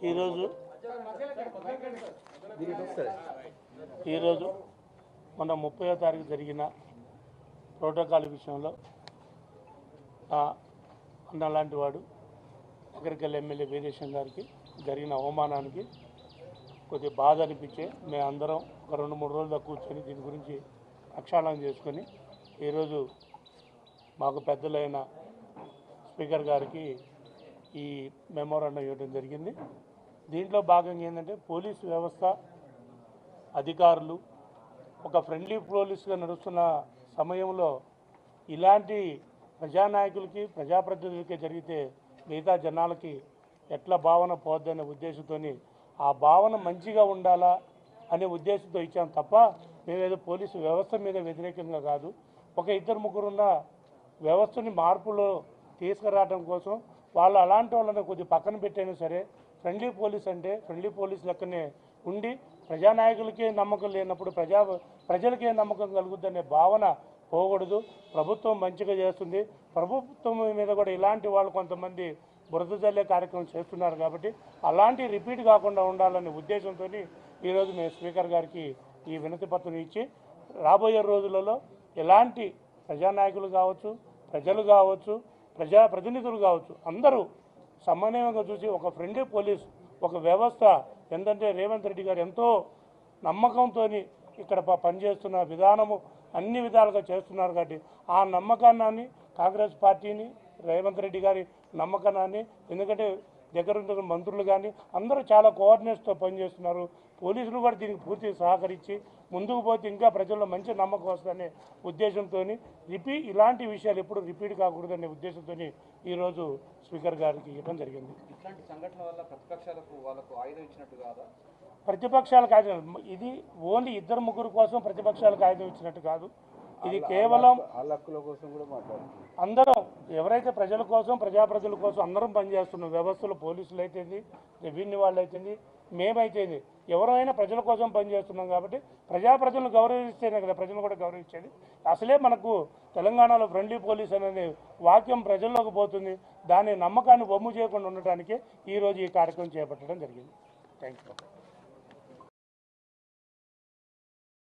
ఈరోజు ఈరోజు మన ముప్పయో తారీఖు జరిగిన ప్రోటోకాల్ విషయంలో అన్న లాంటి వాడు అగ్రికల్ ఎమ్మెల్యే వీరేశం గారికి జరిగిన అవమానానికి కొద్దిగా బాధ అనిపించే మేమందరం ఒక రెండు మూడు రోజులు కూర్చొని దీని గురించి ప్రక్షాళన చేసుకొని ఈరోజు మాకు పెద్దలైన స్పీకర్ గారికి ఈ మెమోరాండం ఇవ్వడం జరిగింది. దీంట్లో భాగంగా ఏంటంటే పోలీసు వ్యవస్థ అధికారులు ఒక ఫ్రెండ్లీ పోలీసుగా నడుస్తున్న సమయంలో ఇలాంటి ప్రజానాయకులకి ప్రజాప్రతినిధులకి జరిగితే మిగతా జనాలకి ఎట్లా భావన పోద్దనే ఉద్దేశంతో ఆ భావన మంచిగా ఉండాలా అనే ఉద్దేశంతో ఇచ్చాం తప్ప మేమేదో పోలీసు వ్యవస్థ మీద వ్యతిరేకంగా కాదు. ఒక ఇద్దరు ముగ్గురున్న వ్యవస్థని మార్పులో తీసుకురావడం కోసం వాళ్ళు అలాంటి వాళ్ళని కొద్ది పక్కన పెట్టైనా సరే ఫ్రెండ్లీ పోలీస్ అంటే ఫ్రెండ్లీ పోలీస్ లెక్కనే ఉండి ప్రజానాయకులకే నమ్మకం లేనప్పుడు ప్రజా ప్రజలకే నమ్మకం కలుగుద్దనే భావన పోకూడదు. ప్రభుత్వం మంచిగా చేస్తుంది. ప్రభుత్వం మీద కూడా ఇలాంటి వాళ్ళు కొంతమంది బురద జల్లే కార్యక్రమం చేస్తున్నారు కాబట్టి అలాంటి రిపీట్ కాకుండా ఉండాలనే ఉద్దేశంతో ఈరోజు మేము స్పీకర్ గారికి ఈ వినతి పత్రం ఇచ్చి రాబోయే రోజులలో ఎలాంటి ప్రజానాయకులు కావచ్చు ప్రజలు కావచ్చు ప్రజా ప్రతినిధులు కావచ్చు అందరూ సమన్వయంగా చూసి ఒక ఫ్రెండ్లీ పోలీస్ ఒక వ్యవస్థ ఏంటంటే రేవంత్ రెడ్డి గారు ఎంతో నమ్మకంతో ఇక్కడ ప- పనిచేస్తున్న విధానము అన్ని విధాలుగా చేస్తున్నారు కాబట్టి ఆ నమ్మకాన్ని కాంగ్రెస్ పార్టీని రేవంత్ రెడ్డి గారి నమ్మకాన్ని ఎందుకంటే దగ్గర ఉన్న మంత్రులు కానీ అందరూ చాలా కోఆర్డినేట్స్తో పనిచేస్తున్నారు. పోలీసులు కూడా దీనికి పూర్తి సహకరించి ముందుకు పోతే ఇంకా ప్రజల్లో మంచి నమ్మకం వస్తుందనే ఉద్దేశంతో రిపీట్ ఇలాంటి విషయాలు ఎప్పుడు రిపీట్ కాకూడదనే ఉద్దేశంతో ఈరోజు స్పీకర్ గారికి ఇవ్వడం జరిగింది. ఇట్లాంటి సంఘటన వల్ల ప్రతిపక్షాలకు వాళ్ళకు ఆయుధం ఇచ్చినట్టు కాదా? ప్రతిపక్షాలకు ఆయుధం ఇది ఓన్లీ ఇద్దరు ముగ్గురు కోసం ప్రతిపక్షాలకు ఆయుధం ఇచ్చినట్టు కాదు. ఇది కేవలం అందరం ఎవరైతే ప్రజల కోసం ప్రజాప్రజల కోసం అందరం పనిచేస్తున్నాం వ్యవస్థలు పోలీసులు అయితేంది రెవెన్యూ వాళ్ళు అయితేంది మేమైతేంది ఎవరైనా ప్రజల కోసం పనిచేస్తున్నాం కాబట్టి ప్రజాప్రజలను గౌరవిస్తేనే కదా ప్రజలు కూడా గౌరవించేది. అసలే మనకు తెలంగాణలో ఫ్రెండ్లీ పోలీస్ అనేది వాక్యం ప్రజల్లోకి పోతుంది. దాని నమ్మకాన్ని బొమ్ము చేయకుండా ఉండటానికే ఈరోజు ఈ కార్యక్రమం చేపట్టడం జరిగింది. Thank you